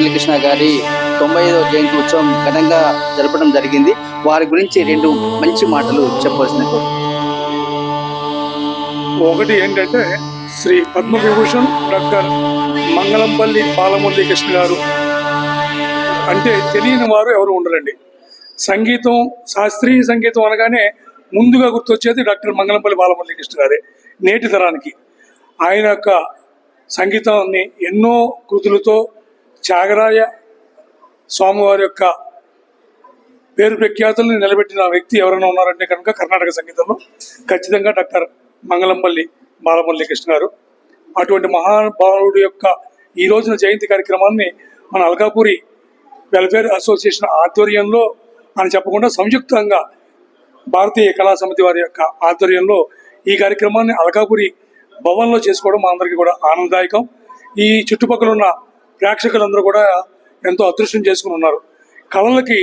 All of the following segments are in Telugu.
మురళీకృష్ణ గారి తొంభై ఐదవ జయంతి ఉత్సవం ఘనంగా జరపడం జరిగింది. వారి గురించి రెండు మంచి మాటలు చెప్పవలసిన ఒకటి ఏంటంటే శ్రీ పద్మవిభూషణ్ డాక్టర్ మంగళంపల్లి బాలమురళీ కృష్ణ గారు అంటే తెలియని వారు ఎవరు ఉండరండి. సంగీతం శాస్త్రీయ సంగీతం అనగానే ముందుగా గుర్తొచ్చేది డాక్టర్ మంగళంపల్లి బాలమురళీ కృష్ణ గారే నేటి తరానికి. ఆయన యొక్క సంగీతాన్ని ఎన్నో కృతులతో త్యాగరాయ స్వామివారి యొక్క పేరు ప్రఖ్యాతులను నిలబెట్టిన వ్యక్తి ఎవరైనా ఉన్నారంటే కనుక కర్ణాటక సంగీతంలో ఖచ్చితంగా డాక్టర్ మంగళంపల్లి బాలమురళీ కృష్ణ గారు. అటువంటి మహానుభావుడు యొక్క ఈ రోజున జయంతి కార్యక్రమాన్ని మన అల్కాపూరి వెల్ఫేర్ అసోసియేషన్ ఆధ్వర్యంలో అని చెప్పకుండా సంయుక్తంగా భారతీయ కళా సమితి వారి యొక్క ఆధ్వర్యంలో ఈ కార్యక్రమాన్ని అల్కాపురి భవన్లో చేసుకోవడం మా అందరికీ కూడా ఆనందదాయకం. ఈ చుట్టుపక్కల ఉన్న ప్రేక్షకులందరూ కూడా ఎంతో అదృష్టం చేసుకుని ఉన్నారు. కళలకి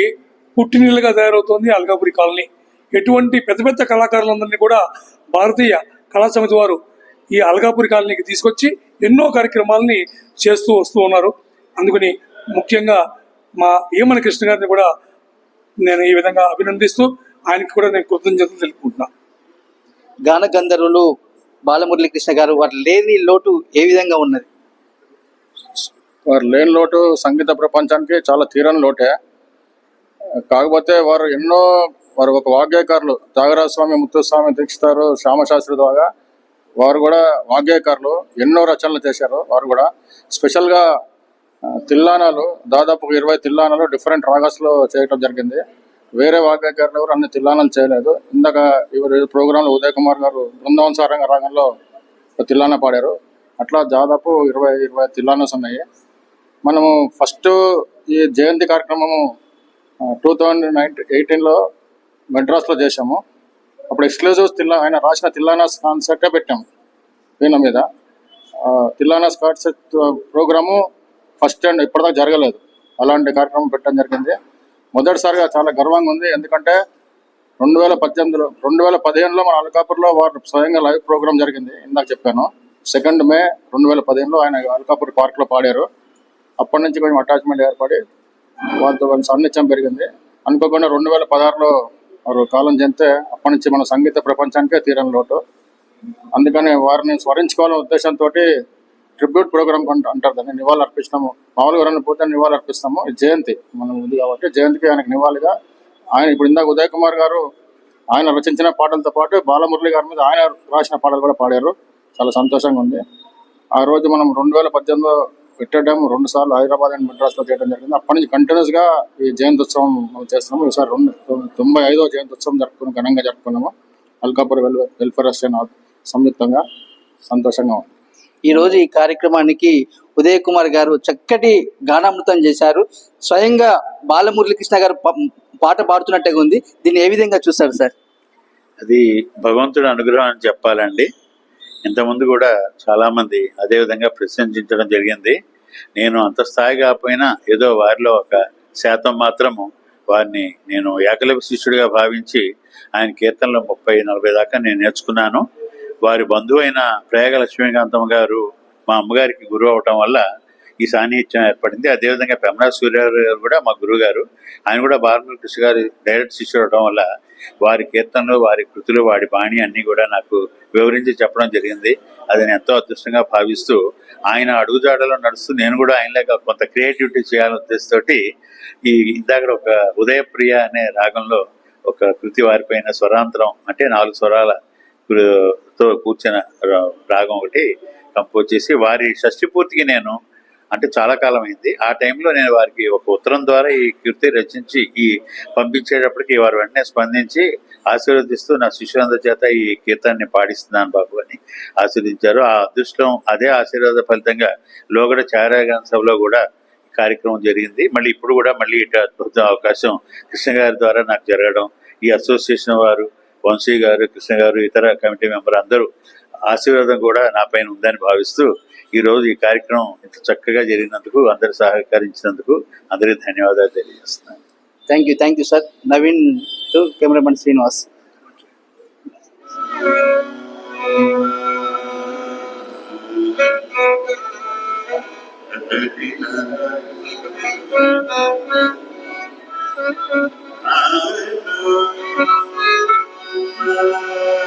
పుట్టినీళ్ళుగా తయారవుతోంది అల్కాపురి కాలనీ. ఎటువంటి పెద్ద పెద్ద కళాకారులందరినీ కూడా భారతీయ కళా సమితి వారు ఈ అల్కాపురి కాలనీకి తీసుకొచ్చి ఎన్నో కార్యక్రమాలని చేస్తూ వస్తూ ఉన్నారు. అందుకని ముఖ్యంగా మా ఏమన కృష్ణ గారిని కూడా నేను ఈ విధంగా అభినందిస్తూ ఆయనకి కూడా నేను కృతజ్ఞతలు తెలుపుకుంటున్నా. గాన గంధర్వులు బాలమురళీకృష్ణ గారు వారు లేని లోటు ఏ విధంగా ఉన్నది? వారు లేని లోటు సంగీత ప్రపంచానికి చాలా తీరని లోటే. కాకపోతే వారు ఎన్నో వారు ఒక వాగ్గేయకారులు త్యాగరాజ స్వామి ముత్తుస్వామి దీక్షితారు శ్యామశాస్త్రి ద్వారా వారు కూడా వాగ్గేయకారులు ఎన్నో రచనలు చేశారు వారు కూడా. స్పెషల్గా తిల్లానాలు దాదాపు ఇరవై తిల్లానాలు డిఫరెంట్ రాగాస్లో చేయటం జరిగింది. వేరే వాగ్గేయకారులు ఎవరు అన్ని తిల్లానాలు చేయలేదు. ఇందాక ఇవరు ప్రోగ్రాంలో ఉదయ్ కుమార్ గారు బృందావన సారంగ రాగంలో ఒక తిల్లానా పాడారు. అట్లా దాదాపు ఇరవై ఇరవై తిల్లానాస్ ఉన్నాయి. మనము ఫస్ట్ ఈ జయంతి కార్యక్రమము టూ థౌజండ్ నైన్టీ ఎయిటీన్లో మెడ్రాస్లో చేశాము. అప్పుడు ఎక్స్క్లూజివ్ తిల్లా ఆయన రాసిన తిల్లానాస్ కాన్సెప్టే పెట్టాము వీణ మీద. తిల్లానాస్ కాన్సెప్ట్ ప్రోగ్రాము ఫస్ట్ అండ్ ఇప్పటిదాకా జరగలేదు. అలాంటి కార్యక్రమం పెట్టడం జరిగింది. మొదటిసారిగా చాలా గర్వంగా ఉంది. ఎందుకంటే రెండు వేల పద్దెనిమిదిలో రెండు వేల పదిహేనులో మన అల్కాపూర్లో వారు స్వయంగా లైవ్ ప్రోగ్రామ్ జరిగింది. ఇందాక చెప్పాను. సెకండ్ మే రెండు వేల పదిహేనులో ఆయన అల్కాపూర్ పార్క్లో పాడారు. అప్పటి నుంచి కొంచెం అటాచ్మెంట్ ఏర్పడి వాళ్ళతో కొంచెం సన్నిత్యం పెరిగింది. అనుకోకుండా రెండు వేల పదహారులో వారు కాలం చెందితే అప్పటి నుంచి మన సంగీత ప్రపంచానికే తీరని లోటు. అందుకని వారిని స్మరించుకోవాలనే ఉద్దేశంతో ట్రిబ్యూట్ ప్రోగ్రామ్ అంటారు దాన్ని నివాళులు అర్పిస్తాము. మామూలుగా ఎవరైనా పోతే నివాళులు అర్పిస్తాము. జయంతి మనం ఉంది కాబట్టి జయంతికి ఆయనకు నివాళిగా ఆయన ఇప్పుడు ఇందాక ఉదయ్ కుమార్ గారు ఆయన రచించిన పాటలతో పాటు బాలమురళి గారి మీద ఆయన రాసిన పాటలు కూడా పాడారు. చాలా సంతోషంగా ఉంది. ఆ రోజు మనం రెండు వేల పద్దెనిమిదిలో పెట్టడం రెండు సార్లు హైదరాబాద్ అండ్ మెడ్రాస్లో చేయడం జరిగింది. అప్పటి నుంచి కంటిన్యూస్గా ఈ జయంతి ఉత్సవం మనం చేస్తున్నాము. ఈసారి రెండు తొంభై ఐదో జయంతి ఉత్సవం జరుపుకుని ఘనంగా జరుపుకున్నాము. అల్కాపూర్ వెల్ వెల్ఫేర్ అసోసియేషన్ సంయుక్తంగా సంతోషంగా ఉంది. ఈ రోజు ఈ కార్యక్రమానికి ఉదయ్ కుమార్ గారు చక్కటి గానామృతం చేశారు. స్వయంగా బాలమురళీకృష్ణ గారు పాట పాడుతున్నట్టుగా ఉంది. దీన్ని ఏ విధంగా చూస్తారు సార్? అది భగవంతుడి అనుగ్రహం అని చెప్పాలండి. ఇంతకుముందు కూడా చాలామంది అదేవిధంగా ప్రశంసించడం జరిగింది. నేను అంత స్థాయి కాకపోయినా ఏదో వారిలో ఒక శాతం మాత్రము వారిని నేను ఏకలవ్య శిష్యుడిగా భావించి ఆయన కీర్తనలు ముప్పై నలభై దాకా నేను నేర్చుకున్నాను. వారి బంధువు అయిన ప్రయాగ లక్ష్మీకాంతమ్మ గారు మా అమ్మగారికి గురువు అవటం వల్ల ఈ సాన్నిహిత్యం ఏర్పడింది. అదేవిధంగా పెమరా సూర్యారావు గారు కూడా మా గురువు గారు ఆయన కూడా బాలమురళి కృష్ణ గారి డైరెక్ట్ శిష్యుడు అవడం వల్ల వారి కీర్తనలు వారి కృతులు వాడి బాణి అన్ని కూడా నాకు వివరించి చెప్పడం జరిగింది. అది నేను ఎంతో అదృష్టంగా భావిస్తూ ఆయన అడుగుజాడలో నడుస్తూ నేను కూడా ఆయనలాగా కొంత క్రియేటివిటీ చేయాలనే ఉద్దేశంతోటి ఈ ఇందాక ఒక ఉదయప్రియ అనే రాగంలో ఒక కృతి వారిపైన స్వరాంతరం అంటే నాలుగు స్వరాల తో కూర్చిన రాగం ఒకటి కంపోజ్ చేసి వారి షష్టి పూర్తికి నేను అంటే చాలా కాలం అయింది ఆ టైంలో నేను వారికి ఒక ఉత్తరం ద్వారా ఈ కీర్తి రచించి ఈ పంపించేటప్పటికి వారు వెంటనే స్పందించి ఆశీర్వదిస్తూ నా శిష్యులందరి చేత ఈ కీర్తనాన్ని పాడిస్తున్నాను బాబు అని ఆశీర్వదించారు. ఆ అదృష్టం అదే ఆశీర్వాద ఫలితంగా లోగడ ఛాయాగాన సభలో కూడా కార్యక్రమం జరిగింది. మళ్ళీ ఇప్పుడు కూడా మళ్ళీ ఇటు అద్భుత అవకాశం కృష్ణ గారి ద్వారా నాకు జరగడం ఈ అసోసియేషన్ వారు వంశీ గారు కృష్ణ గారు ఇతర కమిటీ మెంబర్ అందరూ ఆశీర్వాదం కూడా నా పైన ఉందని భావిస్తూ ఈ రోజు ఈ కార్యక్రమం ఇంత చక్కగా జరిగినందుకు అందరు సహకరించినందుకు అందరికీ ధన్యవాదాలు తెలియజేస్తున్నాను. Thank you thank you sir Naveen to cameraman Srinivas Thank you.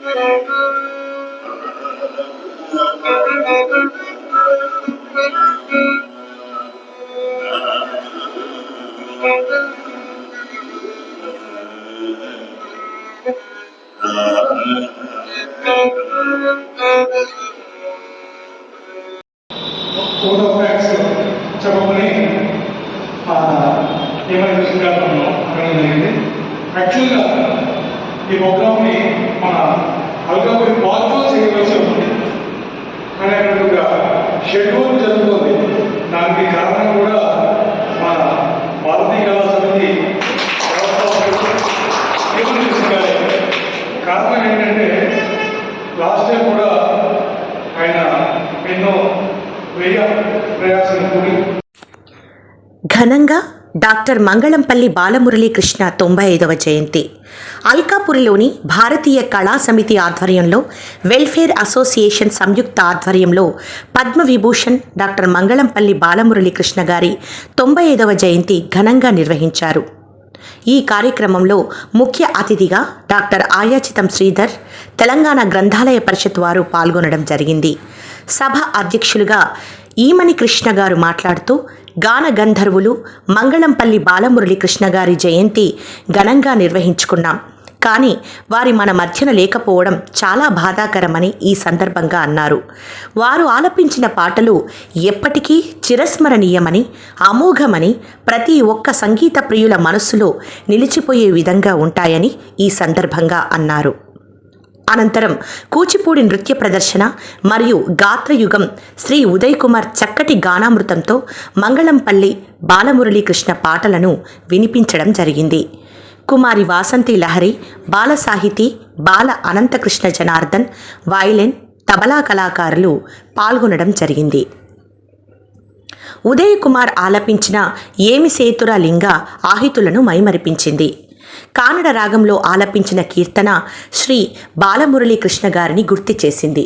Code of acts చెప్పమని ఆ, ఏమైనా తీసుకురావడం జరిగింది యాక్చువల్గా ఈ ప్రోగ్రామ్ని మన అల్కాపురి పార్క్లో చేయవలసి ఉంది కానీ షెడ్యూల్ జరుగుతుంది దానికి కారణం కూడా మన భారతీయ కళా సమితి వ్యవస్థాపకులు ఏమని తీసుకురాలి కారణం ఏంటంటే లాస్ట్ టైం కూడా ఆయన ఎన్నో వ్యయ ప్రయాసం కూడి ఘనంగా డాక్టర్ మంగళంపల్లి బాలమురళీకృష్ణ తొంభై ఐదవ జయంతి. అల్కాపురిలోని భారతీయ కళా సమితి ఆధ్వర్యంలో వెల్ఫేర్ అసోసియేషన్ సంయుక్త ఆధ్వర్యంలో పద్మవిభూషణ్ డాక్టర్ మంగళంపల్లి బాలమురళీకృష్ణ గారి తొంభై ఐదవ జయంతి ఘనంగా నిర్వహించారు. ఈ కార్యక్రమంలో ముఖ్య అతిథిగా డాక్టర్ ఆయాచితం శ్రీధర్ తెలంగాణ గ్రంథాలయ పరిషత్ వారు పాల్గొనడం జరిగింది. సభ అధ్యక్షులుగా ఈమని కృష్ణ గారు మాట్లాడుతూ గాన గంధర్వులు మంగళంపల్లి బాలమురళి కృష్ణ గారి జయంతి ఘనంగా నిర్వహించుకున్నాం. కానీ వారి మన మధ్యన లేకపోవడం చాలా బాధాకరమని ఈ సందర్భంగా అన్నారు. వారు ఆలపించిన పాటలు ఎప్పటికీ చిరస్మరణీయమని అమోఘమని ప్రతి ఒక్క సంగీత ప్రియుల మనస్సులో నిలిచిపోయే విధంగా ఉంటాయని ఈ సందర్భంగా అన్నారు. అనంతరం కూచిపూడి నృత్య ప్రదర్శన మరియు గాత్రయుగం శ్రీ ఉదయ్ కుమార్ చక్కటి గానామృతంతో మంగళంపల్లి బాలమురళీకృష్ణ పాటలను వినిపించడం జరిగింది. కుమారి వాసంతి లహరి బాల సాహితీ బాల అనంతకృష్ణ జనార్దన్ వాయిలిన్ తబలా కళాకారులు పాల్గొనడం జరిగింది. ఉదయ్ కుమార్ ఆలపించిన ఏమి సేతురా లింగ ఆహితులను మైమరిపించింది. కానడ రాగంలో ఆలపించిన కీర్తన శ్రీ బాలమురళీ కృష్ణ గారిని గుర్తు చేసింది.